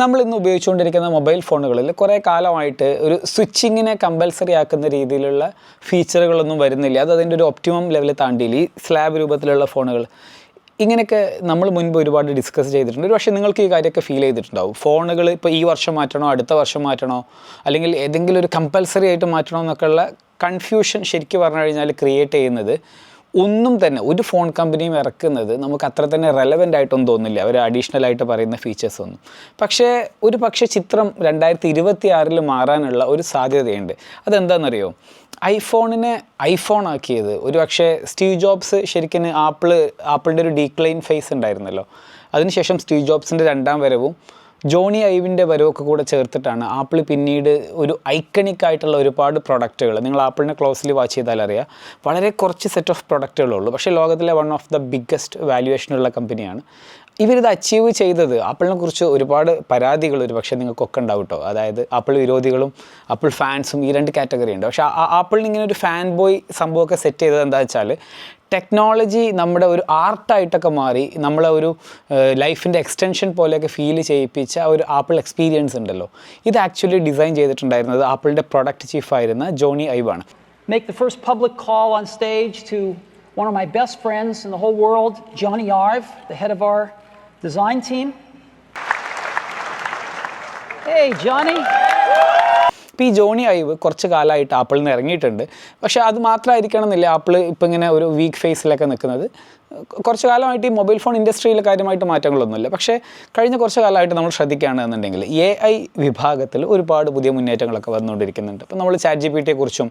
നമ്മൾ ഇന്ന് ഉപയോഗിച്ചുകൊണ്ടിരിക്കുന്ന മൊബൈൽ ഫോണുകളിൽ കുറേ കാലമായിട്ട് ഒരു സ്വിച്ചിങ്ങിനെ കമ്പൽസറി ആക്കുന്ന രീതിയിലുള്ള ഫീച്ചറുകളൊന്നും വരുന്നില്ല. അത് അതിന്റെ ഒരു ഒപ്റ്റിമം ലെവൽ താണ്ടിയില്ല. ഈ സ്ലാബ് രൂപത്തിലുള്ള ഫോണുകൾ. ഇങ്ങനെയൊക്കെ നമ്മൾ മുൻപ് ഒരുപാട് ഡിസ്കസ് ചെയ്തിട്ടുണ്ട്. പക്ഷേ നിങ്ങൾക്ക് ഈ കാര്യമൊക്കെ ഫീൽ ചെയ്തിട്ടുണ്ടാവും. ഫോണുകൾ ഇപ്പോൾ ഈ വർഷം മാറ്റണോ അടുത്ത വർഷം മാറ്റണോ അല്ലെങ്കിൽ ഏതെങ്കിലും ഒരു കമ്പൽസറി ആയിട്ട് മാറ്റണോ എന്നൊക്കെയുള്ള കൺഫ്യൂഷൻ ശരിക്കും പറഞ്ഞു കഴിഞ്ഞാൽ ക്രിയേറ്റ് ചെയ്യുന്നത് ഒന്നും തന്നെ ഒരു ഫോൺ കമ്പനിയും ഇറക്കുന്നത് നമുക്ക് അത്ര തന്നെ റെലവന്റ് ആയിട്ടൊന്നും തോന്നില്ല അവർ അഡീഷണൽ ആയിട്ട് പറയുന്ന ഫീച്ചേഴ്സ് ഒന്നും. പക്ഷേ ഒരു പക്ഷേ ചിത്രം രണ്ടായിരത്തി ഇരുപത്തി ആറിൽ മാറാനുള്ള ഒരു സാധ്യതയുണ്ട്. അതെന്താണെന്നറിയോ ഐഫോണിനെ ഐഫോൺ ആക്കിയത് ഒരു പക്ഷേ സ്റ്റീവ് ജോബ്സ് ശരിക്കും ആപ്പിൾ ആപ്പിളിന്റെ ഒരു ഡീക്ലൈൻ ഫേസ് ഉണ്ടായിരുന്നല്ലോ. അതിനുശേഷം സ്റ്റീവ് ജോബ്സിന്റെ രണ്ടാം വരവും ജോണി ഐവിന്റെ വരവൊക്കെ കൂടെ ചേർത്തിട്ടാണ് ആപ്പിൾ പിന്നീട് ഒരു ഐക്കണിക് ആയിട്ടുള്ള ഒരുപാട് പ്രൊഡക്റ്റുകൾ. നിങ്ങൾ ആപ്പിളിനെ ക്ലോസ്ലി വാച്ച് ചെയ്താൽ അറിയാം. വളരെ കുറച്ച് സെറ്റ് ഓഫ് പ്രൊഡക്റ്റുകളുള്ളൂ പക്ഷേ ലോകത്തിലെ വൺ ഓഫ് ദ ബിഗ്ഗസ്റ്റ് വാല്യുവേഷനുള്ള കമ്പനിയാണ് ഇവരിത് അച്ചീവ് ചെയ്തത് ആപ്പിളിനെ കുറിച്ച് ഒരുപാട് പരാതികൾ ഒരു പക്ഷേ നിങ്ങൾക്കൊക്കെ ഉണ്ടാവും കേട്ടോ അതായത് ആപ്പിൾ വിരോധികളും ആപ്പിൾ ഫാൻസും ഈ രണ്ട് കാറ്റഗറി ഉണ്ട്. പക്ഷേ ആപ്പിളിന് ഇങ്ങനെ ഒരു ഫാൻ ബോയ് സംഭവമൊക്കെ സെറ്റ് ചെയ്തത് എന്താ വെച്ചാൽ ടെക്നോളജി നമ്മുടെ ഒരു ആർട്ടായിട്ടൊക്കെ മാറി നമ്മളെ ഒരു ലൈഫിന്റെ എക്സ്റ്റൻഷൻ പോലെയൊക്കെ ഫീൽ ചെയ്യിപ്പിച്ച ഒരു ആപ്പിൾ എക്സ്പീരിയൻസ് ഉണ്ടല്ലോ. ഇത് ആക്ച്വലി ഡിസൈൻ ചെയ്തിട്ടുണ്ടായിരുന്നത് ആപ്പിളിന്റെ പ്രൊഡക്റ്റ് ചീഫായിരുന്ന ജോണി ഐവാണ്. Make the first public call on stage to one of my best friends in the whole world, Johnny Arve, the head of our design team. Hey, Johnny. ഇപ്പോൾ ഈ Johnny Ive കുറച്ച് കാലമായിട്ട് ആപ്പിളിൽ നിന്ന് ഇറങ്ങിയിട്ടുണ്ട് പക്ഷേ അത് മാത്രമായിരിക്കണം എന്നില്ല ആപ്പിൾ ഇപ്പം ഇങ്ങനെ ഒരു വീക്ക് ഫേസിലൊക്കെ നിൽക്കുന്നത് കുറച്ച് കാലമായിട്ട് ഈ മൊബൈൽ ഫോൺ ഇൻഡസ്ട്രിയിൽ കാര്യമായിട്ട് മാറ്റങ്ങളൊന്നുമില്ല. പക്ഷേ കഴിഞ്ഞ കുറച്ച് കാലമായിട്ട് നമ്മൾ ശ്രദ്ധിക്കുകയാണെന്നുണ്ടെങ്കിൽ എ ഐ വിഭാഗത്തിൽ ഒരുപാട് പുതിയ മുന്നേറ്റങ്ങളൊക്കെ വന്നുകൊണ്ടിരിക്കുന്നുണ്ട്. അപ്പോൾ നമ്മൾ ചാറ്റ് ജി പി ടിയെ കുറിച്ചും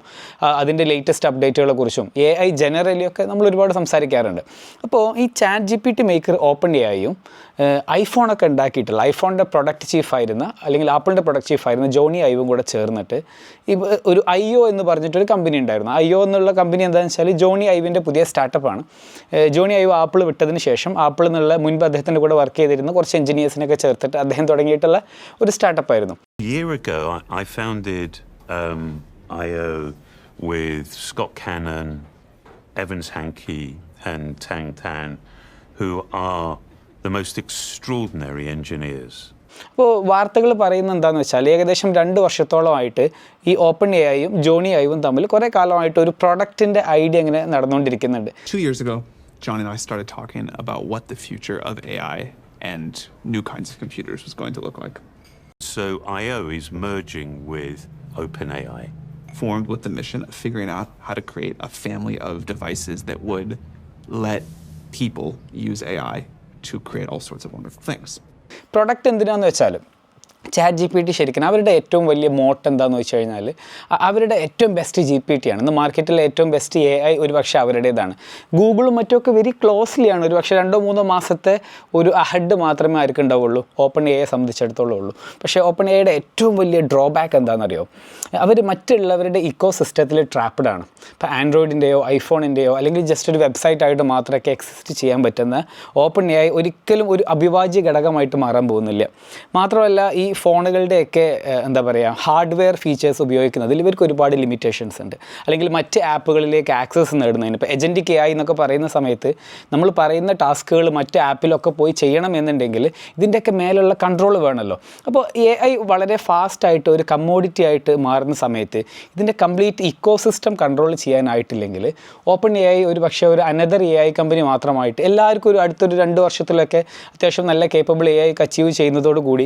അതിന്റെ ലേറ്റസ്റ്റ് അപ്ഡേറ്റുകളെ കുറിച്ചും എ ഐ ജനറലി ഒക്കെ നമ്മൾ ഒരുപാട് സംസാരിക്കാറുണ്ട്. അപ്പോൾ ഈ chat G P T maker open A ഐയും ഐഫോണൊക്കെ ഉണ്ടാക്കിയിട്ടുള്ള ഐഫോണിന്റെ പ്രൊഡക്റ്റ് ചീഫായിരുന്ന അല്ലെങ്കിൽ ആപ്പിളിന്റെ പ്രൊഡക്റ്റ് ചീഫായിരുന്ന ജോണി ഐവും കൂടെ ചേർന്നിട്ട് ഈ ഒരു ഐ ഒ എന്ന് പറഞ്ഞിട്ടൊരു കമ്പനി ഉണ്ടായിരുന്നു. ഐ ഒ എന്നുള്ള കമ്പനി എന്താണെന്ന് വെച്ചാൽ ജോണി ഐവിന്റെ പുതിയ സ്റ്റാർട്ടപ്പാണ് ജോണി ഐവ് ആപ്പിൾ വിട്ടതിന് ശേഷം ആപ്പിൾ എന്നുള്ള മുൻപ് അദ്ദേഹത്തിന്റെ കൂടെ വർക്ക് ചെയ്തിരുന്ന കുറച്ച് എഞ്ചിനീയേഴ്സിനൊക്കെ ചേർത്തിട്ട് അദ്ദേഹം തുടങ്ങിയിട്ടുള്ള ഒരു സ്റ്റാർട്ടപ്പ് ആയിരുന്നു. Year ago, I, founded um, IO with Scott Cannon, Evans Hankey, and Tang Tan, who are the most extraordinary engineers. അപ്പോൾ വാർത്തകൾ പറയുന്നത് എന്താണെന്ന് വെച്ചാൽ ഏകദേശം രണ്ട് വർഷത്തോളമായിട്ട് ഈ ഓപ്പൺ എ ആയും ജോണി ആയും തമ്മിൽ കുറേ കാലമായിട്ട് ഒരു പ്രൊഡക്റ്റിന്റെ ഐഡിയ ഇങ്ങനെ നടന്നുകൊണ്ടിരിക്കുന്നുണ്ട്. Two years ago, John and I started talking about what the future of AI and new kinds of computers was going to look like. So IO is merging with OpenAI. Formed with the mission of figuring out how to create a family of devices that would let people use AI to create all sorts of wonderful things. Product എന്തിനാന്ന് വെച്ചാൽ chat G P T ശരിക്കും അവരുടെ ഏറ്റവും വലിയ മോട്ട് എന്താണെന്ന് വെച്ച് കഴിഞ്ഞാൽ അവരുടെ ഏറ്റവും ബെസ്റ്റ് ജി പി ടി ആണ്. ഇന്ന് മാർക്കറ്റിലെ ഏറ്റവും ബെസ്റ്റ് എ ഐ ഒരു പക്ഷേ അവരുടേതാണ്. ഗൂഗിളും മറ്റുമൊക്കെ വെരി ക്ലോസ്ലി ആണ്. ഒരു പക്ഷേ രണ്ടോ മൂന്നോ മാസത്തെ ഒരു അഹഡ് മാത്രമേ ആർക്കും ഉണ്ടാവുള്ളൂ. ഓപ്പൺ എ ഐ സംബന്ധിച്ചിടത്തോളം ഉള്ളൂ. പക്ഷേ ഓപ്പൺ എയുടെ ഏറ്റവും വലിയ ഡ്രോബാക്ക് എന്താണെന്നറിയോ? അവർ മറ്റുള്ളവരുടെ ഇക്കോ സിസ്റ്റത്തിൽ ട്രാപ്ഡ് ആണ്. ഇപ്പോൾ ആൻഡ്രോയിഡിന്റെയോ ഐഫോണിന്റെയോ അല്ലെങ്കിൽ ജസ്റ്റ് ഒരു വെബ്സൈറ്റ് ആയിട്ട് മാത്രമൊക്കെ എക്സിസ്റ്റ് ചെയ്യാൻ പറ്റുന്ന ഓപ്പൺ എ ഐ ഒരിക്കലും ഒരു അഭിവാജ്യ ഘടകമായിട്ട് മാറാൻ പോകുന്നില്ല. മാത്രമല്ല ഈ ഫോണുകളുടെയൊക്കെ എന്താ പറയുക ഹാർഡ്വെയർ ഫീച്ചേഴ്സ് ഉപയോഗിക്കുന്നതിൽ ഇവർക്ക് ഒരുപാട് ലിമിറ്റേഷൻസ് ഉണ്ട്. അല്ലെങ്കിൽ മറ്റ് ആപ്പുകളിലേക്ക് ആക്സസ് നേടുന്നതിന്. ഇപ്പോൾ എജന്റിക് എ ഐ എന്നൊക്കെ പറയുന്ന സമയത്ത് നമ്മൾ പറയുന്ന ടാസ്കുകൾ മറ്റ് ആപ്പിലൊക്കെ പോയി ചെയ്യണം എന്നുണ്ടെങ്കിൽ ഇതിന്റെയൊക്കെ മേലുള്ള കൺട്രോൾ വേണമല്ലോ. അപ്പോൾ എ ഐ വളരെ ഫാസ്റ്റായിട്ട് ഒരു കമ്മോഡിറ്റി ആയിട്ട് മാറുന്ന സമയത്ത് ഇതിന്റെ കംപ്ലീറ്റ് ഇക്കോ സിസ്റ്റം കൺട്രോൾ ചെയ്യാനായിട്ടില്ലെങ്കിൽ ഓപ്പൺ എ ഐ ഒരു പക്ഷേ ഒരു അനദർ എ ഐ കമ്പനി മാത്രമായിട്ട് എല്ലാവർക്കും ഒരു അടുത്തൊരു രണ്ട് വർഷത്തിലൊക്കെ അത്യാവശ്യം നല്ല കേപ്പബിൾ എ ഐ അച്ചീവ് ചെയ്യുന്നതോടുകൂടി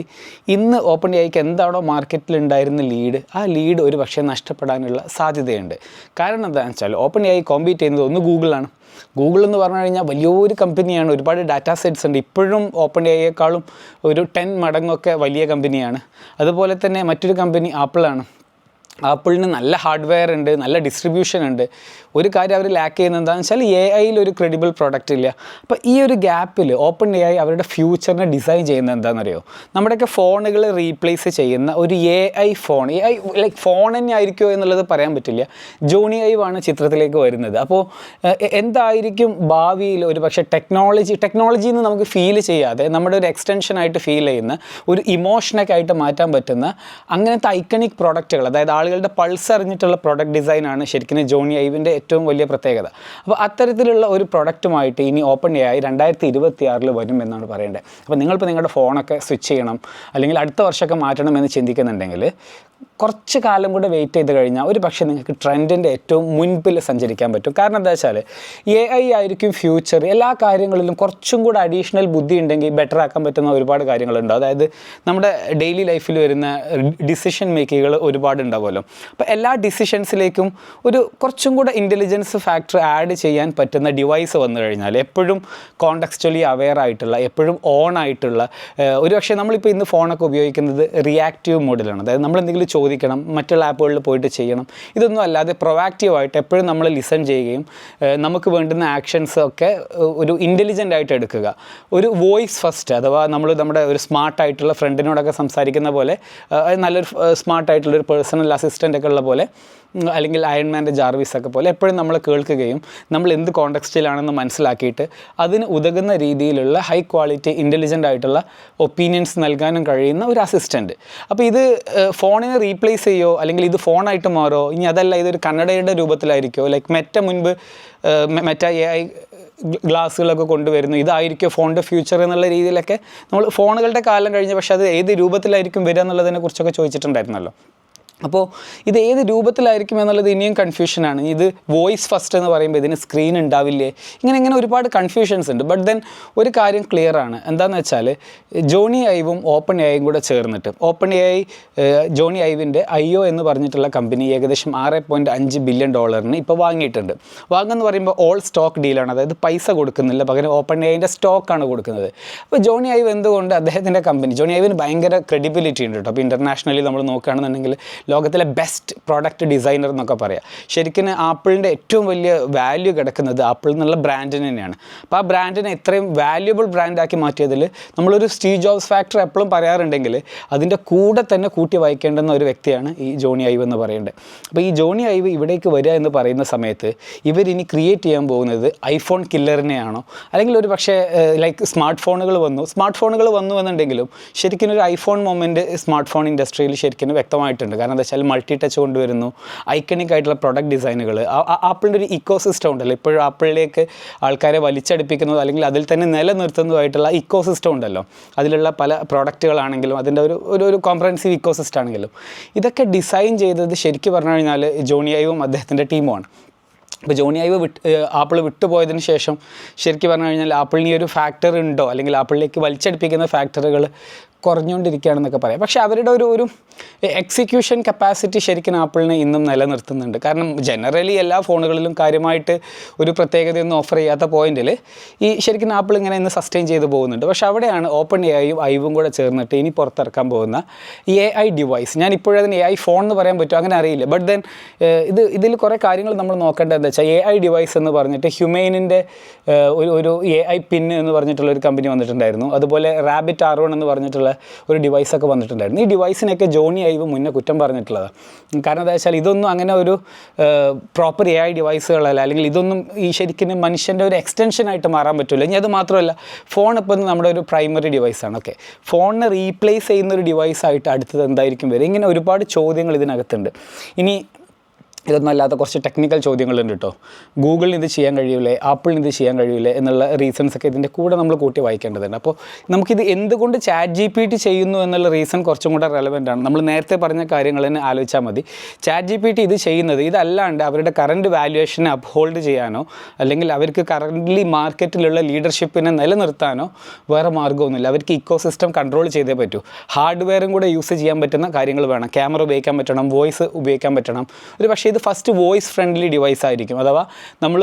ഇന്ന് ഓപ്പൺ ഐക്ക് എന്താണോ മാർക്കറ്റിൽ ഉണ്ടായിരുന്ന ലീഡ് ആ ലീഡ് ഒരു പക്ഷേ നഷ്ടപ്പെടാനുള്ള സാധ്യതയുണ്ട്. കാരണം എന്താണെന്ന് വെച്ചാൽ ഓപ്പൺ ഐ കോമ്പീറ്റ് ചെയ്യുന്നത് ഒന്ന് ഗൂഗിളാണ് ഗൂഗിൾ എന്ന് പറഞ്ഞു കഴിഞ്ഞാൽ വലിയൊരു കമ്പനിയാണ് ഒരുപാട് ഡാറ്റാ സെറ്റ്സ് ഉണ്ട്. ഇപ്പോഴും ഓപ്പൺ എയേക്കാളും ഒരു ടെൻ മടങ്ങൊക്കെ വലിയ കമ്പനിയാണ്. അതുപോലെ തന്നെ മറ്റൊരു കമ്പനി ആപ്പിളാണ് ആപ്പിളിന് നല്ല ഹാർഡ്വെയർ ഉണ്ട് നല്ല ഡിസ്ട്രിബ്യൂഷൻ ഉണ്ട്. ഒരു കാര്യം അവർ ലാക്ക് ചെയ്യുന്നത് എന്താണെന്ന് വെച്ചാൽ എ ഐയിൽ ഒരു ക്രെഡിബിൾ പ്രോഡക്റ്റ് ഇല്ല. അപ്പോൾ ഈ ഒരു ഗ്യാപ്പിൽ ഓപ്പൺ എ ഐ അവരുടെ ഫ്യൂച്ചറിനെ ഡിസൈൻ ചെയ്യുന്നത് എന്താണെന്നറിയോ നമ്മുടെയൊക്കെ ഫോണുകൾ റീപ്ലേസ് ചെയ്യുന്ന ഒരു A I phone A I like phone തന്നെ ആയിരിക്കുമോ എന്നുള്ളത് പറയാൻ പറ്റില്ല. ജോണി ഐവ് ആണ് ചിത്രത്തിലേക്ക് വരുന്നത്. അപ്പോൾ എന്തായിരിക്കും ഭാവിയിൽ ഒരു പക്ഷേ ടെക്നോളജി ടെക്നോളജി എന്ന് നമുക്ക് ഫീൽ ചെയ്യാതെ നമ്മുടെ ഒരു എക്സ്റ്റൻഷൻ ആയിട്ട് ഫീൽ ചെയ്യുന്ന ഒരു ഇമോഷനൊക്കെ ആയിട്ട് മാറ്റാൻ പറ്റുന്ന അങ്ങനത്തെ ഐക്കണിക് പ്രോഡക്റ്റുകൾ അതായത് ആളുകളുടെ പൾസ് അറിഞ്ഞിട്ടുള്ള പ്രൊഡക്റ്റ് ഡിസൈനാണ് ശരിക്കും ജോണി ഐവിന്റെ ഏറ്റവും വലിയ പ്രത്യേകത. അപ്പോൾ അത്തരത്തിലുള്ള ഒരു പ്രൊഡക്റ്റുമായിട്ട് ഇനി ഓപ്പൺ എ ആയി രണ്ടായിരത്തി ഇരുപത്തി ആറിൽ വരും എന്നാണ് പറയേണ്ടത്. അപ്പോൾ നിങ്ങളിപ്പോൾ നിങ്ങളുടെ ഫോണൊക്കെ സ്വിച്ച് ചെയ്യണം അല്ലെങ്കിൽ അടുത്ത വർഷമൊക്കെ മാറ്റണം എന്ന് ചിന്തിക്കുന്നുണ്ടെങ്കിൽ കുറച്ച് കാലം കൂടെ വെയിറ്റ് ചെയ്ത് കഴിഞ്ഞാൽ ഒരു പക്ഷേ നിങ്ങൾക്ക് ട്രെൻഡിന്റെ ഏറ്റവും മുൻപിൽ സഞ്ചരിക്കാൻ പറ്റും. കാരണം എന്താ വെച്ചാൽ എ ഐ ആയിരിക്കും ഫ്യൂച്ചർ എല്ലാ കാര്യങ്ങളിലും കുറച്ചും കൂടെ അഡീഷണൽ ബുദ്ധി ഉണ്ടെങ്കിൽ ബെറ്റർ ആക്കാൻ പറ്റുന്ന ഒരുപാട് കാര്യങ്ങളുണ്ട്. അതായത് നമ്മുടെ ഡെയിലി ലൈഫിൽ വരുന്ന ഡിസിഷൻ മേക്കിങ്ങുകൾ ഒരുപാട് ഉണ്ടാവുമല്ലോ. അപ്പോൾ എല്ലാ ഡിസിഷൻസിലേക്കും ഒരു കുറച്ചും കൂടെ ഇന്റലിജൻസ് ഫാക്ടർ ആഡ് ചെയ്യാൻ പറ്റുന്ന ഡിവൈസ് വന്നു കഴിഞ്ഞാൽ എപ്പോഴും കോണ്ടക്സ്റ്റലി അവെയർ ആയിട്ടുള്ള എപ്പോഴും ഓൺ ആയിട്ടുള്ള ഒരു പക്ഷേ നമ്മളിപ്പോൾ ഇന്ന് ഫോണൊക്കെ ഉപയോഗിക്കുന്നത് റിയാക്റ്റീവ് മോഡിലാണ് അതായത് നമ്മൾ എന്തെങ്കിലും ചോദിക്കണം മറ്റുള്ള ആപ്പുകളിൽ പോയിട്ട് ചെയ്യണം. ഇതൊന്നും അല്ലാതെ പ്രൊവാക്റ്റീവായിട്ട് എപ്പോഴും നമ്മൾ ലിസൺ ചെയ്യുകയും നമുക്ക് വേണ്ടുന്ന ആക്ഷൻസ് ഒക്കെ ഒരു ഇന്റലിജന്റ് ആയിട്ട് എടുക്കുക. ഒരു വോയിസ് ഫസ്റ്റ് അഥവാ നമ്മൾ നമ്മുടെ ഒരു സ്മാർട്ടായിട്ടുള്ള ഫ്രണ്ടിനോടൊക്കെ സംസാരിക്കുന്ന പോലെ നല്ലൊരു സ്മാർട്ട് ആയിട്ടുള്ള ഒരു പേഴ്സണൽ അസിസ്റ്റന്റ് ഒക്കെ ഉള്ള പോലെ അല്ലെങ്കിൽ അയൺമാന്റെ ജാർവിസ് ഒക്കെ പോലെ എപ്പോഴും നമ്മൾ കേൾക്കുകയും നമ്മൾ എന്ത് കോണ്ടക്സ്റ്റിലാണെന്ന് മനസ്സിലാക്കിയിട്ട് അതിന് ഉതകുന്ന രീതിയിലുള്ള ഹൈ ക്വാളിറ്റി ഇന്റലിജന്റ് ആയിട്ടുള്ള ഒപ്പീനിയൻസ് നൽകാനും കഴിയുന്ന ഒരു അസിസ്റ്റന്റ് അപ്പോൾ ഇത് ഫോണിനെ ഫോണിനെ റീപ്ലേസ് ചെയ്യോ? അല്ലെങ്കിൽ ഇത് ഫോണായിട്ട് മാറോ? ഇനി അതല്ല ഇതൊരു കന്നഡയുടെ രൂപത്തിലായിരിക്കോ? ലൈക്ക് മെറ്റ മുൻപ് മെറ്റ എ ഐ ഗ്ലാസ്സുകളൊക്കെ കൊണ്ടുവരുന്നു. ഇതായിരിക്കും ഫോണിന്റെ ഫ്യൂച്ചർ എന്നുള്ള രീതിയിലൊക്കെ? നമ്മൾ ഫോണുകളുടെ കാലം കഴിഞ്ഞ് പക്ഷേ അത് ഏത് രൂപത്തിലായിരിക്കും വരിക എന്നുള്ളതിനെ കുറിച്ചൊക്കെ ചോദിച്ചിട്ടുണ്ടായിരുന്നല്ലോ. അപ്പോൾ ഇത് ഏത് രൂപത്തിലായിരിക്കും എന്നുള്ളത് ഇനിയും കൺഫ്യൂഷനാണ് ഇത് വോയിസ് ഫസ്റ്റ് എന്ന് പറയുമ്പോൾ ഇതിന് സ്ക്രീൻ ഉണ്ടാവില്ലേ? ഇങ്ങനെ ഇങ്ങനെ ഒരുപാട് കൺഫ്യൂഷൻസ് ഉണ്ട്. ബട്ട് ദെൻ ഒരു കാര്യം ക്ലിയർ ആണ്. എന്താണെന്ന് വെച്ചാൽ ജോണി ഐവും ഓപ്പൺ എയും കൂടെ ചേർന്നിട്ട് ഓപ്പൺ എ ഐ ജോണി ഐവിന്റെ ഐ ഒ എന്ന് പറഞ്ഞിട്ടുള്ള കമ്പനി ഏകദേശം ആറ് പോയിന്റ് അഞ്ച് ബില്യൺ ഡോളറിന് ഇപ്പോൾ വാങ്ങിയിട്ടുണ്ട്. വാങ്ങുമെന്ന് പറയുമ്പോൾ ഓൾ സ്റ്റോക്ക് ഡീലാണ് അതായത് പൈസ കൊടുക്കുന്നില്ല. പകരം ഓപ്പൺ എയിന്റെ സ്റ്റോക്കാണ് കൊടുക്കുന്നത്. അപ്പോൾ ജോണി ഐവ് എന്തുകൊണ്ട് അദ്ദേഹത്തിന്റെ കമ്പനി ജോണി ഐവിന് ഭയങ്കര ക്രെഡിബിലിറ്റി ഉണ്ട് കേട്ടോ അപ്പോൾ ഇന്റർനാഷണലി നമ്മൾ നോക്കുകയാണെന്നുണ്ടെങ്കിൽ ലോകത്തിലെ ബെസ്റ്റ് പ്രോഡക്റ്റ് ഡിസൈനർ എന്നൊക്കെ പറയാം. ശരിക്കും ആപ്പിളിന്റെ ഏറ്റവും വലിയ വാല്യൂ കിടക്കുന്നത് ആപ്പിൾ എന്നുള്ള ബ്രാൻഡിന് തന്നെയാണ്. അപ്പോൾ ആ ബ്രാൻഡിനെ ഇത്രയും വാല്യുബിൾ ബ്രാൻഡാക്കി മാറ്റിയതിൽ നമ്മളൊരു സ്റ്റീവ് ജോബ്സ് ഫാക്ടർ എപ്പോഴും പറയാറുണ്ടെങ്കിൽ അതിന്റെ കൂടെ തന്നെ കൂട്ടി വായിക്കേണ്ടുന്ന ഒരു വ്യക്തിയാണ് ഈ ജോണി ഐവ് എന്ന് പറയുന്നത് അപ്പോൾ ഈ ജോണി ഐവ് ഇവിടേക്ക് വരിക എന്ന് പറയുന്ന സമയത്ത് ഇവരിനി ക്രിയേറ്റ് ചെയ്യാൻ പോകുന്നത് ഐഫോൺ കില്ലറിനെയാണോ അല്ലെങ്കിൽ ഒരു പക്ഷേ ലൈക്ക് സ്മാർട്ട് ഫോണുകൾ വന്നു. സ്മാർട്ട് ഫോണുകൾ വന്നു എന്നുണ്ടെങ്കിലും ശരിക്കും ഒരു ഐഫോൺ മൊമെന്റ് സ്മാർട്ട് ഫോൺ ഇൻഡസ്ട്രിയിൽ ശരിക്കും വ്യക്തമായിട്ടുണ്ട്. കാരണം എന്താ വെച്ചാൽ മൾട്ടി ടച്ച് കൊണ്ടുവരുന്നു. ഐക്കണിക് ആയിട്ടുള്ള പ്രൊഡക്റ്റ് ഡിസൈനുകൾ ആപ്പിളിന്റെ ഒരു ഇക്കോ സിസ്റ്റം ഉണ്ടല്ലോ. ഇപ്പോഴും ആപ്പിളിലേക്ക് ആൾക്കാരെ വലിച്ചടിപ്പിക്കുന്നത് അല്ലെങ്കിൽ അതിൽ തന്നെ നിലനിർത്തുന്നതുമായിട്ടുള്ള ഇക്കോ സിസ്റ്റം ഉണ്ടല്ലോ. അതിലുള്ള പല പ്രോഡക്റ്റുകളാണെങ്കിലും അതിന്റെ ഒരു ഒരു ഒരു കോംപ്രഹൻസീവ് ഇക്കോ സിസ്റ്റം ആണെങ്കിലും. ഇതൊക്കെ ഡിസൈൻ ചെയ്തത് ശരിക്കും പറഞ്ഞു കഴിഞ്ഞാൽ ജോണി ഐവും അദ്ദേഹത്തിന്റെ ടീമുമാണ്. ഇപ്പോൾ ജോണി ഐവ് വിട്ട് ആപ്പിൾ വിട്ടുപോയതിന് ശേഷം ശരിക്കും പറഞ്ഞു കഴിഞ്ഞാൽ ആപ്പിളിന് ഈ ഒരു ഫാക്ടർ ഉണ്ടോ? അല്ലെങ്കിൽ ആപ്പിളിലേക്ക് വലിച്ചടിപ്പിക്കുന്ന ഫാക്ടറുകൾ കുറഞ്ഞുകൊണ്ടിരിക്കുകയാണെന്നൊക്കെ പറയാം. പക്ഷേ അവരുടെ ഒരു ഒരു എക്സിക്യൂഷൻ കപ്പാസിറ്റി ശരിക്കും ആപ്പിളിനെ ഇന്നും നിലനിർത്തുന്നുണ്ട്. കാരണം ജനറലി എല്ലാ ഫോണുകളിലും കാര്യമായിട്ട് ഒരു പ്രത്യേകതയൊന്നും ഓഫർ ചെയ്യാത്ത പോയിന്റിൽ ഈ ശരിക്കും ആപ്പിൾ ഇങ്ങനെ ഇന്ന് സസ്റ്റെയിൻ ചെയ്ത് പോകുന്നുണ്ട്. പക്ഷേ അവിടെയാണ് ഓപ്പൺ എ ഐയും ഐവും കൂടെ ചേർന്നിട്ട് ഇനി പുറത്തിറക്കാൻ പോകുന്ന എ ഐ ഡിവൈസ് ഞാൻ ഇപ്പോഴതിന് എ ഐ ഫോൺ എന്ന് പറയാൻ പറ്റും അങ്ങനെ അറിയില്ല. ബട്ട് ദെൻ ഇത് ഇതിൽ കുറേ കാര്യങ്ങൾ നമ്മൾ നോക്കേണ്ടത് എന്താ വെച്ചാൽ എ ഐ ഡിവൈസ് എന്ന് പറഞ്ഞിട്ട് ഹ്യൂമെയിനിന്റെ ഒരു ഒരു എ ഐ പിൻ എന്ന് പറഞ്ഞിട്ടുള്ള ഒരു കമ്പനി വന്നിട്ടുണ്ടായിരുന്നു. അതുപോലെ റാബിറ്റ് ആർ എന്ന് പറഞ്ഞിട്ടുള്ള ഒരു ഡിവൈസൊക്കെ വന്നിട്ടുണ്ടായിരുന്നു. ഈ ഡിവൈസിനൊക്കെ ജോണി ഐവ് മുന്നേ കുറ്റം പറഞ്ഞിട്ടുള്ളതാണ് കാരണം എന്താ വെച്ചാൽ ഇതൊന്നും അങ്ങനെ ഒരു പ്രോപ്പർ എ ഐ ഡിവൈസുകളല്ല അല്ലെങ്കിൽ ഇതൊന്നും ഈ ശരിക്കും മനുഷ്യന്റെ ഒരു എക്സ്റ്റൻഷനായിട്ട് മാറാൻ പറ്റില്ല ഇനി അത് മാത്രമല്ല ഫോൺ ഇപ്പം നമ്മുടെ ഒരു പ്രൈമറി ഡിവൈസാണ് ഓക്കെ ഫോണിനെ റീപ്ലേസ് ചെയ്യുന്ന ഒരു ഡിവൈസായിട്ട് അടുത്തത് എന്തായിരിക്കും വരിക? ഇങ്ങനെ ഒരുപാട് ചോദ്യങ്ങൾ ഇതിനകത്തുണ്ട്. ഇനി ഇതൊന്നും അല്ലാത്ത കുറച്ച് ടെക്നിക്കൽ ചോദ്യങ്ങളുണ്ട് കേട്ടോ ഗൂഗിളിന് ഇത് ചെയ്യാൻ കഴിയൂലേ? ആപ്പിളിന് ഇത് ചെയ്യാൻ കഴിയൂലേ? എന്നുള്ള റീസൺസ് ഒക്കെ ഇതിന്റെ കൂടെ നമ്മൾ കൂട്ടി വായിക്കേണ്ടതുണ്ട്. അപ്പോൾ നമുക്കിത് എന്തുകൊണ്ട് ചാറ്റ് ജി പി ടി ചെയ്യുന്നു എന്നുള്ള റീസൺ കുറച്ചും കൂടെ റെലവെന്റ് ആണ്. നമ്മൾ നേരത്തെ പറഞ്ഞ കാര്യങ്ങൾ തന്നെ ആലോചിച്ചാൽ മതി. ചാറ്റ് ജി പി ടി ഇത് ചെയ്യുന്നത് ഇതല്ലാണ്ട് അവരുടെ കറണ്ട് വാല്യുവേഷനെ അപ്ഹോൾഡ് ചെയ്യാനോ അല്ലെങ്കിൽ അവർക്ക് കറന്റ്ലി മാർക്കറ്റിലുള്ള ലീഡർഷിപ്പിനെ നിലനിർത്താനോ വേറെ മാർഗമൊന്നുമില്ല. അവർക്ക് ഇക്കോ സിസ്റ്റം കൺട്രോൾ ചെയ്തേ പറ്റൂ. ഹാർഡ്വെയറും കൂടെ യൂസ് ചെയ്യാൻ പറ്റുന്ന കാര്യങ്ങൾ വേണം. ക്യാമറ ഉപയോഗിക്കാൻ പറ്റണം വോയിസ് ഉപയോഗിക്കാൻ പറ്റണം. ഒരു പക്ഷേ ഇത് ഫസ്റ്റ് വോയിസ് ഫ്രണ്ട്ലി ഡിവൈസ് ആയിരിക്കും. അഥവാ നമ്മൾ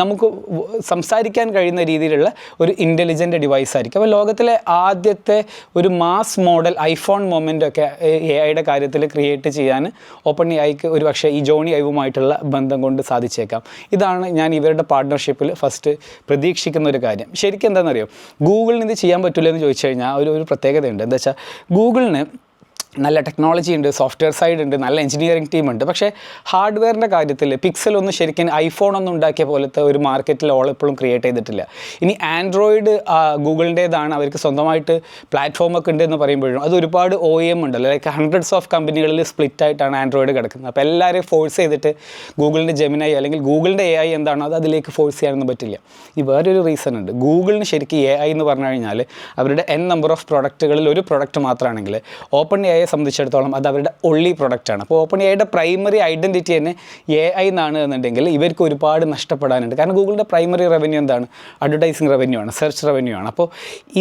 നമുക്ക് സംസാരിക്കാൻ കഴിയുന്ന രീതിയിലുള്ള ഒരു ഇന്റലിജന്റ് ഡിവൈസ് ആയിരിക്കും. അപ്പോൾ ലോകത്തിലെ ആദ്യത്തെ ഒരു മാസ് മോഡൽ ഐഫോൺ മൊമെന്റ് ഒക്കെ എ ഐയുടെ കാര്യത്തിൽ ക്രിയേറ്റ് ചെയ്യാൻ ഓപ്പൺ എ ഐക്ക് ഒരു പക്ഷേ ഈ ജോണി ഐവുമായിട്ടുള്ള ബന്ധം കൊണ്ട് സാധിച്ചേക്കാം. ഇതാണ് ഞാൻ ഇവരുടെ പാർട്ട്ണർഷിപ്പിൽ ഫസ്റ്റ് പ്രതീക്ഷിക്കുന്ന ഒരു കാര്യം. ശരിക്കും എന്താണെന്നറിയോ? ഗൂഗിളിന് ഇത് ചെയ്യാൻ പറ്റില്ല എന്ന് ചോദിച്ചു കഴിഞ്ഞാൽ ഒരു ഒരു പ്രത്യേകതയുണ്ട്. എന്താ വെച്ചാൽ ഗൂഗിളിന് നല്ല ടെക്നോളജി ഉണ്ട് സോഫ്റ്റ്വെയർ സൈഡ് ഉണ്ട് നല്ല എഞ്ചിനീയറിംഗ് ടീമുണ്ട് പക്ഷേ ഹാർഡ്വെയറിന്റെ കാര്യത്തിൽ പിക്സൽ ഒന്നും ശരിക്കും ഐഫോൺ ഒന്നും ഉണ്ടാക്കിയ പോലത്തെ ഒരു മാർക്കറ്റിൽ ഓൾ എപ്പോഴും ക്രിയേറ്റ് ചെയ്തിട്ടില്ല. ഇനി ആൻഡ്രോയിഡ് ഗൂഗിളിന്റേതാണ് അവർക്ക് സ്വന്തമായിട്ട് പ്ലാറ്റ്ഫോം ഒക്കെ ഉണ്ട് എന്ന് പറയുമ്പോഴും അത് ഒരുപാട് ഒ എം ഉണ്ടല്ലോ. ലൈക്ക് ഹൺഡ്രഡ്സ് ഓഫ് കമ്പനികളിൽ സ്പ്ലിറ്റ് ആയിട്ടാണ് ആൻഡ്രോയിഡ് കിടക്കുന്നത്. അപ്പോൾ എല്ലാവരെയും ഫോഴ്സ് ചെയ്തിട്ട് ഗൂഗിളിന്റെ ജെമിനായി അല്ലെങ്കിൽ ഗൂഗിളിന്റെ എ ഐ എന്താണോ അത് അതിലേക്ക് ഫോഴ്സ് ചെയ്യാനൊന്നും പറ്റില്ല. ഈ വേറൊരു റീസൺ ഉണ്ട്. ഗൂഗിളിന് ശരിക്കും എ ഐ എന്ന് പറഞ്ഞു കഴിഞ്ഞാൽ അവരുടെ എൻ നമ്പർ ഓഫ് പ്രൊഡക്റ്റുകളിൽ ഒരു പ്രൊഡക്റ്റ് മാത്രമാണെങ്കിൽ ഓപ്പൺ എ ഐയെ സംബന്ധിച്ചിടത്തോളം അത് അവരുടെ ഒള്ളി പ്രൊഡക്റ്റാണ് അപ്പോൾ ഓപ്പൺ എയുടെ പ്രൈമറി ഐഡന്റിറ്റി തന്നെ എ ഐ എന്നാണ് എന്നുണ്ടെങ്കിൽ ഇവർക്ക് ഒരുപാട് നഷ്ടപ്പെടാനുണ്ട്. കാരണം ഗൂഗിളിന്റെ പ്രൈമറി റവന്യൂ എന്താണ്? അഡ്വർടൈസിങ് റവന്യൂ ആണ് സെർച്ച് റവന്യൂ ആണ്. അപ്പോൾ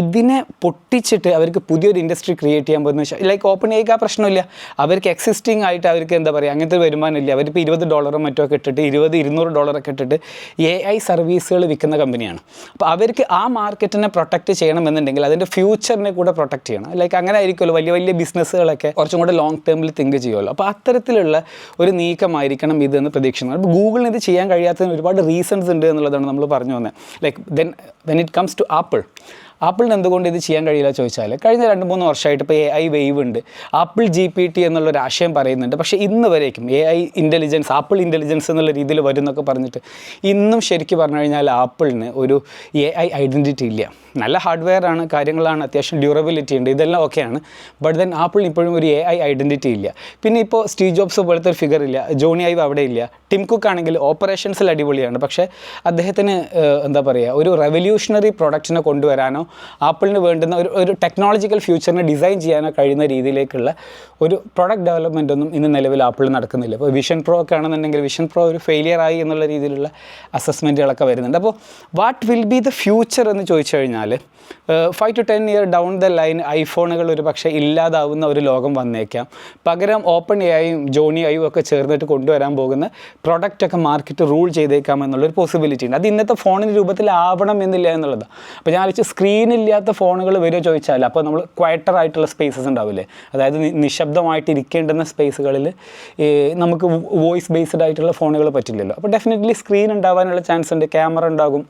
ഇതിനെ പൊട്ടിച്ചിട്ട് അവർക്ക് പുതിയൊരു ഇൻഡസ്ട്രി ക്രിയേറ്റ് ചെയ്യാൻ പോകുന്ന വെച്ചാൽ ലൈക്ക് ഓപ്പൺ എയ്ക്ക് ആ പ്രശ്നമില്ല. അവർക്ക് എക്സിസ്റ്റിംഗ് ആയിട്ട് അവർക്ക് എന്താ പറയുക അങ്ങനത്തെ വരുമാനമില്ല അവരിപ്പോൾ ഇരുപത് ഡോളറും മറ്റോ ഒക്കെ ഇട്ടിട്ട് ഇരുപത് ഇരുന്നൂറ് ഡോളറൊക്കെ ഇട്ടിട്ട് എ ഐ സർവീസുകൾ വിൽക്കുന്ന കമ്പനിയാണ് അപ്പോൾ അവർക്ക് ആ മാർക്കറ്റിനെ പ്രൊട്ടക്റ്റ് ചെയ്യണമെന്നുണ്ടെങ്കിൽ അതിന്റെ ഫ്യൂച്ചറിനെ കൂടെ പ്രൊട്ടക്റ്റ് ചെയ്യണം. ലൈക്ക് അങ്ങനെ ആയിരിക്കുമല്ലോ വലിയ വലിയ ബിസിനസ്സുകളൊക്കെ കുറച്ചും കൂടെ ലോങ് ടേമിൽ തിങ്ക് ചെയ്യുമല്ലോ. അപ്പോൾ അത്തരത്തിലുള്ള ഒരു നീക്കമായിരിക്കണം ഇതെന്ന് പ്രതീക്ഷിക്കുന്നത് അപ്പോൾ ഗൂഗിളിന് ഇത് ചെയ്യാൻ കഴിയാത്തതിന് ഒരുപാട് റീസൺസ് ഉണ്ട് എന്നുള്ളതാണ് നമ്മൾ പറഞ്ഞു വന്നത് like then when it comes to Apple ആപ്പിളിന് എന്തുകൊണ്ട് ഇത് ചെയ്യാൻ കഴിയില്ല ചോദിച്ചാൽ കഴിഞ്ഞ രണ്ട് മൂന്ന് വർഷമായിട്ട് ഇപ്പോൾ എ ഐ വേവ് ഉണ്ട്. ആപ്പിൾ ജി പി ടി എന്നുള്ളൊരു ആശയം പറയുന്നുണ്ട്. പക്ഷേ ഇന്ന് വരേക്കും A I intelligence Apple intelligence എന്നുള്ള രീതിയിൽ വരും എന്നൊക്കെ പറഞ്ഞിട്ട് ഇന്നും ശരിക്കും പറഞ്ഞു കഴിഞ്ഞാൽ ആപ്പിളിന് ഒരു എ ഐ ഐഡന്റിറ്റി ഇല്ല. നല്ല ഹാർഡ്വെയർ ആണ് കാര്യങ്ങളാണ് അത്യാവശ്യം ഡ്യൂറബിലിറ്റി ഉണ്ട് ഇതെല്ലാം ഓക്കെയാണ് ബട്ട് ദെൻ ആപ്പിൾ ഇപ്പോഴും ഒരു എ ഐ ഐഡന്റിറ്റി ഇല്ല. പിന്നെ ഇപ്പോൾ സ്റ്റീവ് ജോബ്സ് പോലത്തെ ഒരു ഫിഗർ ഇല്ല. ജോണി ഐവ് അവിടെ ഇല്ല. ടിം കുക്ക് ആണെങ്കിൽ ഓപ്പറേഷൻസിൽ അടിപൊളിയാണ്. പക്ഷേ അദ്ദേഹത്തിന് എന്താ പറയുക ഒരു റെവല്യൂഷണറി പ്രൊഡക്റ്റിനെ കൊണ്ടുവരാനോ ആപ്പിളിന് വേണ്ടുന്ന ഒരു ഒരു ടെക്നോളജിക്കൽ ഫ്യൂച്ചറിനെ ഡിസൈൻ ചെയ്യാനോ കഴിയുന്ന രീതിയിലേക്കുള്ള ഒരു പ്രൊഡക്റ്റ് ഡെവലപ്മെന്റ് ഒന്നും ഇന്ന് നിലവിൽ ആപ്പിൾ നടക്കുന്നില്ല. ഇപ്പോൾ വിഷൻ പ്രോ ഒക്കെ ആണെന്നുണ്ടെങ്കിൽ വിഷൻ പ്രോ ഒരു ഫെയിലിയർ ആയി എന്നുള്ള രീതിയിലുള്ള അസസ്മെന്റുകളൊക്കെ വരുന്നുണ്ട്. അപ്പോൾ what will be the future എന്ന് ചോദിച്ചു കഴിഞ്ഞാൽ five to ten year down the line ഐഫോണുകൾ ഒരു പക്ഷേ ഇല്ലാതാവുന്ന ഒരു ലോകം വന്നേക്കാം. പകരം ഓപ്പൺ എ ആയും ജോണി ഐയും ഒക്കെ ചേർന്നിട്ട് കൊണ്ടുവരാൻ പോകുന്ന പ്രൊഡക്റ്റ് ഒക്കെ മാർക്കറ്റ് റൂൾ ചെയ്തേക്കാം എന്നുള്ളൊരു പോസിബിലിറ്റി ഉണ്ട്. അത് ഇന്നത്തെ ഫോണിന്റെ രൂപത്തിലാവണം എന്നില്ല എന്നുള്ളത്. അപ്പോൾ ഞാൻ വെച്ച് സ്ക്രീനില്ലാത്ത ഫോണുകൾ വരുമോ ചോദിച്ചാൽ അപ്പോൾ നമ്മൾ ക്വയറ്റർ ആയിട്ടുള്ള സ്പേസസ് ഉണ്ടാവില്ലേ? അതായത് നിശബ്ദമായിട്ട് ഇരിക്കേണ്ടുന്ന സ്പേസുകളിൽ നമുക്ക് വോയിസ് ബേസ്ഡ് ആയിട്ടുള്ള ഫോണുകൾ പറ്റില്ലല്ലോ. അപ്പോൾ ഡെഫിനറ്റ്ലി സ്ക്രീൻ ഉണ്ടാവാനുള്ള ചാൻസ് ഉണ്ട് ക്യാമറ ഉണ്ടാകും.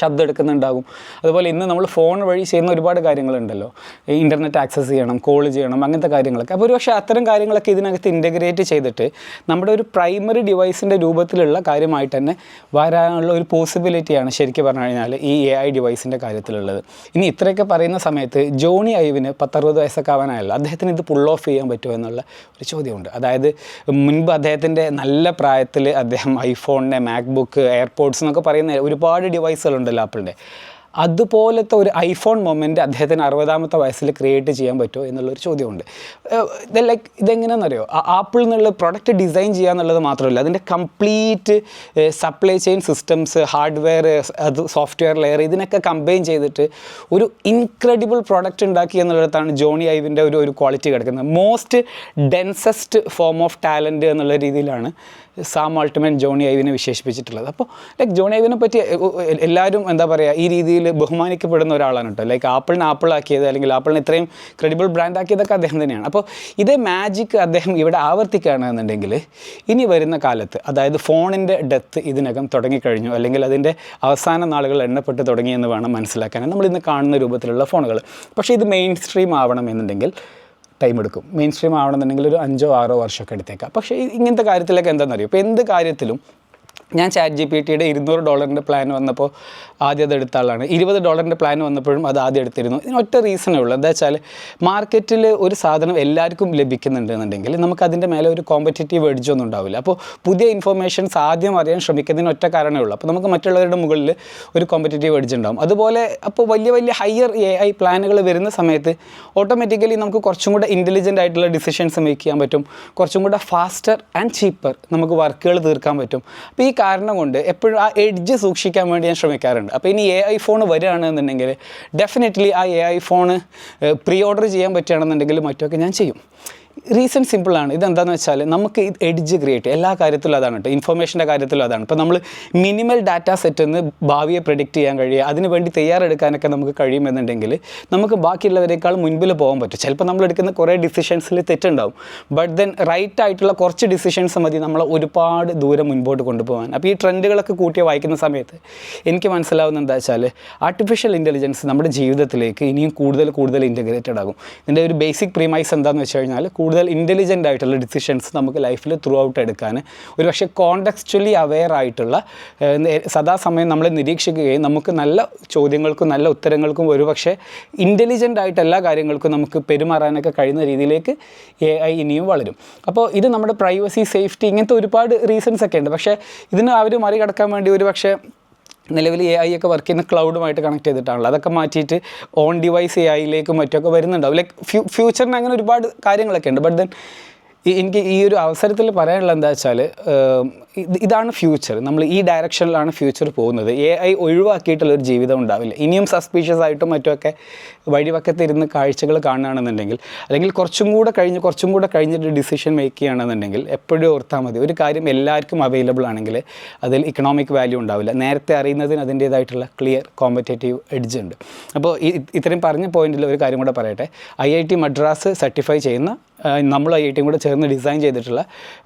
ശബ്ദം എടുക്കുന്നുണ്ടാകും അതുപോലെ ഇന്ന് നമ്മൾ ഫോൺ വഴി ചെയ്യുന്ന ഒരുപാട് കാര്യങ്ങളുണ്ടല്ലോ. ഈ ഇന്റർനെറ്റ് ആക്സസ് ചെയ്യണം കോൾ ചെയ്യണം അങ്ങനത്തെ കാര്യങ്ങളൊക്കെ. അപ്പോൾ ഒരു പക്ഷേ അത്തരം കാര്യങ്ങളൊക്കെ ഇതിനകത്ത് ഇന്റഗ്രേറ്റ് ചെയ്തിട്ട് നമ്മുടെ ഒരു പ്രൈമറി ഡിവൈസിന്റെ രൂപത്തിലുള്ള കാര്യമായിട്ട് തന്നെ വരാനുള്ള ഒരു പോസിബിലിറ്റിയാണ് ശരിക്കും പറഞ്ഞു കഴിഞ്ഞാൽ ഈ എ ഐ ഡിവൈസിന്റെ കാര്യത്തിലുള്ളത്. ഇനി ഇത്രയൊക്കെ പറയുന്ന സമയത്ത് ജോണി ഐവിന് പത്തറുപത് വയസ്സൊക്കെ ആവാനായല്ലോ. അദ്ദേഹത്തിന് ഇത് പുൾ ഓഫ് ചെയ്യാൻ പറ്റുമോ എന്നുള്ള ഒരു ചോദ്യമുണ്ട്. അതായത് മുൻപ് അദ്ദേഹത്തിന്റെ നല്ല പ്രായത്തിൽ അദ്ദേഹം ഐഫോണിനെ മാക്ബുക്ക് എയർപോഡ്സ് എന്നൊക്കെ പറയുന്ന ഒരുപാട് ഡിവൈസുകളുണ്ടല്ലോ ആപ്പിളിന്റെ. അതുപോലത്തെ ഒരു ഐഫോൺ മൊമെന്റ് അദ്ദേഹത്തിന് അറുപതാമത്തെ വയസ്സിൽ ക്രിയേറ്റ് ചെയ്യാൻ പറ്റുമോ എന്നുള്ളൊരു ചോദ്യമുണ്ട്. ഇത് ലൈക്ക് ഇതെങ്ങനെയാണെന്നറിയോ? ആപ്പിൾ എന്നുള്ള പ്രൊഡക്റ്റ് ഡിസൈൻ ചെയ്യുക എന്നുള്ളത് മാത്രമല്ല അതിന്റെ complete supply chain systems hardware അത് സോഫ്റ്റ്വെയർ ലെയർ ഇതിനൊക്കെ കമ്പൈൻ ചെയ്തിട്ട് ഒരു ഇൻക്രെഡിബിൾ പ്രൊഡക്റ്റ് ഉണ്ടാക്കി എന്നുള്ളിടത്താണ് ജോണി ഐവിന്റെ ഒരു ഒരു ക്വാളിറ്റി കിടക്കുന്നത്. Most densest form of talent എന്നുള്ള രീതിയിലാണ് സാം അൾട്ടിമേറ്റ് ജോണി ഐവിനെ വിശേഷിപ്പിച്ചിട്ടുള്ളത്. അപ്പോൾ ലൈക്ക് ജോണി ഐവിനെ പറ്റി എല്ലാവരും എന്താ പറയുക ഈ രീതിയിൽ ബഹുമാനിക്കപ്പെടുന്ന ഒരാളാണ് കേട്ടോ. ലൈക്ക് ആപ്പിളിനെ ആപ്പിൾ ആക്കിയത് അല്ലെങ്കിൽ ആപ്പിളിനെ ഇത്രയും ക്രെഡിബിൾ ബ്രാൻഡ് ആക്കിയതൊക്കെ അദ്ദേഹം തന്നെയാണ്. അപ്പോൾ ഇതേ മാജിക് അദ്ദേഹം ഇവിടെ ആവർത്തിക്കുകയാണ് എന്നുണ്ടെങ്കിൽ ഇനി വരുന്ന കാലത്ത് അതായത് ഫോണിന്റെ ഡെത്ത് ഇതിനകം തുടങ്ങിക്കഴിഞ്ഞു അല്ലെങ്കിൽ അതിന്റെ അവസാന നാളുകൾ എണ്ണപ്പെട്ട് തുടങ്ങിയെന്ന് വേണം മനസ്സിലാക്കാൻ. നമ്മൾ ഇന്ന് കാണുന്ന രൂപത്തിലുള്ള ഫോണുകൾ. പക്ഷേ ഇത് മെയിൻ സ്ട്രീം ആവണം എന്നുണ്ടെങ്കിൽ ടൈം എടുക്കും. മെയിൻ സ്ട്രീം ആവണമെന്നുണ്ടെങ്കിൽ ഒരു അഞ്ചോ ആറോ വർഷമൊക്കെ എടുത്തേക്കാം. പക്ഷേ ഇങ്ങനത്തെ കാര്യത്തിലൊക്കെ എന്താണെന്നറിയോ ഇപ്പോൾ എന്ത് കാര്യത്തിലും ഞാൻ ചാറ്റ് ജി പി ടിയുടെ ഇരുന്നൂറ് ഡോളറിന്റെ പ്ലാൻ വന്നപ്പോൾ ആദ്യം അത് എടുത്ത ആളാണ്. ഇരുപത് ഡോളറിന്റെ പ്ലാൻ വന്നപ്പോഴും അത് ആദ്യം എടുത്തിരുന്നു. ഇതിന് ഒറ്റ റീസണേ ഉള്ളൂ. എന്താ വെച്ചാൽ മാർക്കറ്റിൽ ഒരു സാധനം എല്ലാവർക്കും ലഭിക്കുന്നുണ്ടെന്നുണ്ടെങ്കിൽ നമുക്ക് അതിന്റെ മേലെ ഒരു കോമ്പറ്റേറ്റീവ് എഡ്ജ് ഒന്നും ഉണ്ടാവില്ല. അപ്പോൾ പുതിയ ഇൻഫർമേഷൻസ് ആദ്യം അറിയാൻ ശ്രമിക്കുന്നതിന് ഒറ്റ കാരണമേ ഉള്ളൂ. അപ്പോൾ നമുക്ക് മറ്റുള്ളവരുടെ മുകളിൽ ഒരു കോമ്പറ്റേറ്റീവ് എഡ്ജ് ഉണ്ടാവും. അതുപോലെ അപ്പോൾ വലിയ വലിയ ഹയർ എ ഐ പ്ലാനുകൾ വരുന്ന സമയത്ത് ഓട്ടോമാറ്റിക്കലി നമുക്ക് കുറച്ചും കൂടെ ഇന്റലിജന്റ് ആയിട്ടുള്ള ഡിസിഷൻസ് മേക്ക് ചെയ്യാൻ പറ്റും. കുറച്ചും കൂടെ ഫാസ്റ്റർ ആൻഡ് ചീപ്പർ നമുക്ക് വർക്കുകൾ തീർക്കാൻ പറ്റും. അപ്പോൾ ഈ കാരണം കൊണ്ട് എപ്പോഴും ആ എഡ്ജ് സൂക്ഷിക്കാൻ വേണ്ടി ഞാൻ ശ്രമിക്കാറുണ്ട്. അപ്പോൾ ഇനി എ ഐ ഫോൺ വരികയാണെന്നുണ്ടെങ്കിൽ ഡെഫിനറ്റ്ലി ആ A I phone pre order ചെയ്യാൻ പറ്റുകയാണെന്നുണ്ടെങ്കിൽ മറ്റൊക്കെ ഞാൻ ചെയ്യും. റീസൺ സിമ്പിളാണ് ഇതെന്താണെന്ന് വെച്ചാൽ നമുക്ക് എഡ്ജ് ക്രിയേറ്റ് എല്ലാ കാര്യത്തിലും അതാണ് കേട്ടോ ഇൻഫർമേഷന്റെ കാര്യത്തിലും അതാണ്. ഇപ്പോൾ നമ്മൾ മിനിമൽ ഡാറ്റ സെറ്റ് എന്ന് ഭാവിയെ പ്രഡിക്റ്റ് ചെയ്യാൻ കഴിയുക അതിന് വേണ്ടി തയ്യാറെടുക്കാനൊക്കെ നമുക്ക് കഴിയുമെന്നുണ്ടെങ്കിൽ നമുക്ക് ബാക്കിയുള്ളവരെക്കാൾ മുൻപിൽ പോകാൻ പറ്റും. ചിലപ്പോൾ നമ്മൾ എടുക്കുന്ന കുറേ ഡിസിഷൻസിൽ തെറ്റുണ്ടാവും. ബട്ട് ദെൻ റൈറ്റ് ആയിട്ടുള്ള കുറച്ച് ഡിസിഷൻസ് മതി നമ്മളെ ഒരുപാട് ദൂരം മുൻപോട്ട് കൊണ്ടുപോകാൻ. അപ്പോൾ ഈ ട്രെൻഡുകളൊക്കെ കൂട്ടി വായിക്കുന്ന സമയത്ത് എനിക്ക് മനസ്സിലാവുന്ന എന്താ വെച്ചാൽ ആർട്ടിഫിഷ്യൽ ഇന്റലിജൻസ് നമ്മുടെ ജീവിതത്തിലേക്ക് ഇനിയും കൂടുതൽ കൂടുതൽ ഇന്റഗ്രേറ്റഡ് ആകും. ഇതിന്റെ ഒരു ബേസിക് പ്രീമൈസ് എന്താണെന്ന് വെച്ച് കഴിഞ്ഞാൽ കൂടുതൽ ഇന്റലിജന്റ് ആയിട്ടുള്ള ഡിസിഷൻസ് നമുക്ക് ലൈഫിൽ ത്രൂ ഔട്ട് എടുക്കാൻ. ഒരു പക്ഷേ കോണ്ടക്സ്റ്റലി അവെയർ ആയിട്ടുള്ള സദാസമയം നമ്മളെ നിരീക്ഷിക്കുകയും നമുക്ക് നല്ല ചോദ്യങ്ങൾക്കും നല്ല ഉത്തരങ്ങൾക്കും ഒരു പക്ഷേ ഇന്റലിജന്റ് ആയിട്ട് എല്ലാ കാര്യങ്ങൾക്കും നമുക്ക് പെരുമാറാനൊക്കെ കഴിയുന്ന രീതിയിലേക്ക് എ ഐ ഇനിയും വളരും. അപ്പോൾ ഇത് നമ്മുടെ പ്രൈവസി സേഫ്റ്റി ഇങ്ങനത്തെ ഒരുപാട് റീസൺസ് ഒക്കെ ഉണ്ട്. പക്ഷേ ഇതിന് അവർ മറികടക്കാൻ വേണ്ടി ഒരു പക്ഷേ നിലവിൽ എ ഐ ഒക്കെ വർക്ക് ചെയ്യുന്ന ക്ലൗഡുമായിട്ട് കണക്ട് ചെയ്തിട്ടാണല്ലോ. അതൊക്കെ മാറ്റിയിട്ട് ഓൺ ഡിവൈസ് എ ഐയിലേക്കും മറ്റൊക്കെ വരുന്നുണ്ടാവും. ലൈക്ക് ഫ്യൂ ഫ്യൂച്ചറിന് അങ്ങനെ ഒരുപാട് കാര്യങ്ങളൊക്കെ ഉണ്ട്. ബട്ട് ദെൻ എനിക്ക് ഈ ഒരു അവസരത്തിൽ പറയാനുള്ള എന്താ വെച്ചാൽ ഇതാണ് ഫ്യൂച്ചർ നമ്മൾ ഈ ഡയറക്ഷനിലാണ് ഫ്യൂച്ചർ പോകുന്നത്. എ ഐ ഒഴിവാക്കിയിട്ടുള്ള ഒരു ജീവിതം ഉണ്ടാവില്ല. ഇനിയും സസ്പീഷ്യസ് ആയിട്ടും മറ്റുമൊക്കെ വഴിവക്കത്തിരുന്ന് കാഴ്ചകൾ കാണുകയാണെന്നുണ്ടെങ്കിൽ അല്ലെങ്കിൽ കുറച്ചും കൂടെ കഴിഞ്ഞ് കുറച്ചും കൂടെ കഴിഞ്ഞിട്ട് ഡിസിഷൻ മേക്ക് ചെയ്യുകയാണെന്നുണ്ടെങ്കിൽ എപ്പോഴും ഓർത്താൽ മതി. ഒരു കാര്യം എല്ലാവർക്കും അവൈലബിൾ ആണെങ്കിൽ അതിൽ ഇക്കണോമിക് വാല്യൂ ഉണ്ടാവില്ല. നേരത്തെ അറിയുന്നതിന് അതിന്റേതായിട്ടുള്ള ക്ലിയർ കോമ്പറ്റേറ്റീവ് എഡ്ജ് ഉണ്ട്. അപ്പോൾ ഇത്രയും പറഞ്ഞ പോയിന്റിൽ ഒരു കാര്യം കൂടെ പറയട്ടെ. I I T Madras certify ചെയ്യുന്ന നമ്മൾ ഐ ഐ ടിയും കൂടെ ചേർന്ന് ഡിസൈൻ ചെയ്തിട്ടുള്ള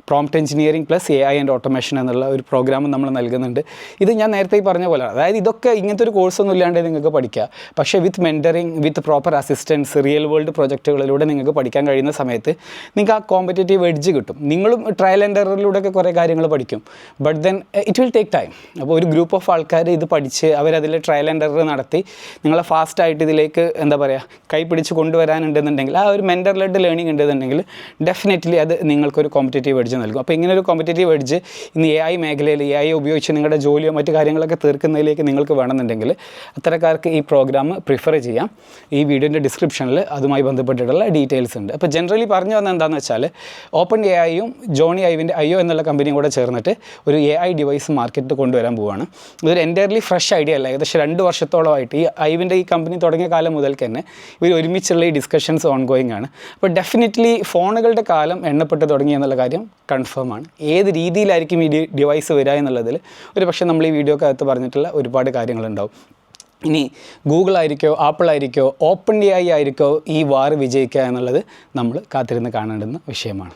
prompt engineering plus A I and automation എന്നുള്ള ഒരു പ്രോഗ്രാം നമ്മൾ നൽകുന്നുണ്ട്. ഇത് ഞാൻ നേരത്തെ പറഞ്ഞ പോലെ അതായത് ഇതൊക്കെ ഇങ്ങനത്തെ ഒരു കോഴ്സൊന്നും ഇല്ലാണ്ട് നിങ്ങൾക്ക് പഠിക്കാം. പക്ഷേ with mentoring with proper assistance real world പ്രൊജക്റ്റുകളിലൂടെ നിങ്ങൾക്ക് പഠിക്കാൻ കഴിയുന്ന സമയത്ത് നിങ്ങൾക്ക് ആ കോമ്പറ്റേറ്റീവ് എഡ്ജ് കിട്ടും. നിങ്ങളും ട്രയൽ ആൻഡ് എററിലൂടെ ഒക്കെ കുറേ കാര്യങ്ങൾ പഠിക്കും. But then it will take time അപ്പോൾ ഒരു ഗ്രൂപ്പ് ഓഫ് ആൾക്കാർ ഇത് പഠിച്ച് അവരതിൽ ട്രയൽ ആൻഡ് എറർ നടത്തി നിങ്ങളെ ഫാസ്റ്റായിട്ട് ഇതിലേക്ക് എന്താ പറയുക കൈ പിടിച്ച് കൊണ്ടുവരാനുണ്ടെന്നുണ്ടെങ്കിൽ ആ ഒരു മെന്റർ ലെഡ് ലേണിംഗ് ഉണ്ടെന്നുണ്ടെങ്കിൽ ഡെഫിനറ്റ്ലി അത് നിങ്ങൾക്കൊരു കോമ്പറ്റേറ്റീവ് എഡ്ജ് നൽകും. അപ്പോൾ ഇങ്ങനെ ഒരു കോമ്പറ്റേറ്റീവ് എഡ്ജ് ഇന്ന് എ ഐ മേഖലയിൽ എ ഐ ഉപയോഗിച്ച് നിങ്ങളുടെ ജോലിയോ മറ്റു കാര്യങ്ങളൊക്കെ തീർക്കുന്നതിലേക്ക് നിങ്ങൾക്ക് വേണമെന്നുണ്ടെങ്കിൽ അത്തരക്കാർക്ക് ഈ പ്രോഗ്രാം പ്രിഫർ ചെയ്യാം. ഈ വീഡിയോന്റെ ഡിസ്ക്രിപ്ഷനിൽ അതുമായി ബന്ധപ്പെട്ടിട്ടുള്ള ഡീറ്റെയിൽസ് ഉണ്ട്. അപ്പോൾ ജനറലി പറഞ്ഞു വന്നത് എന്താണെന്ന് വെച്ചാൽ ഓപ്പൺ എ ഐയും ജോണി ഐവിന്റെ അയ്യോ എന്നുള്ള കമ്പനിയും കൂടെ ചേർന്നിട്ട് ഒരു എ ഐ ഡിവൈസ് മാർക്കറ്റിൽ കൊണ്ടുവരാൻ പോവുകയാണ് ഇതൊരു എന്റയർലി ഫ്രഷ് ഐഡിയ അല്ല. ഏകദേശം രണ്ട് വർഷത്തോളമായിട്ട് ഈ ഐവിന്റെ ഈ കമ്പനി തുടങ്ങിയ കാലം മുതൽക്ക് തന്നെ ഇവർ ഒരുമിച്ചുള്ള ഈ ഡിസ്കഷൻസ് ഓൺ ഗോയിങ് ആണ്. അപ്പോൾ ഡെഫിനറ്റ്ലി ഫോണുകളുടെ കാലം എണ്ണപ്പെട്ട് തുടങ്ങി എന്നുള്ള കാര്യം കൺഫേം ആണ്. ഏത് രീതിയിലായിരിക്കും ഈ ഡിവൈസ് വരിക എന്നുള്ളതിൽ ഒരു പക്ഷേ നമ്മൾ ഈ വീഡിയോക്കകത്ത് പറഞ്ഞിട്ടുള്ള ഒരുപാട് കാര്യങ്ങളുണ്ടാവും. ഇനി ഗൂഗിൾ ആയിരിക്കോ ആപ്പിൾ ആയിരിക്കോ ഓപ്പൺ ഡി ആയിരിക്കോ ഈ വാർ വിജയിക്കുക എന്നുള്ളത് നമ്മൾ കാത്തിരുന്ന് കാണേണ്ടുന്ന വിഷയമാണ്.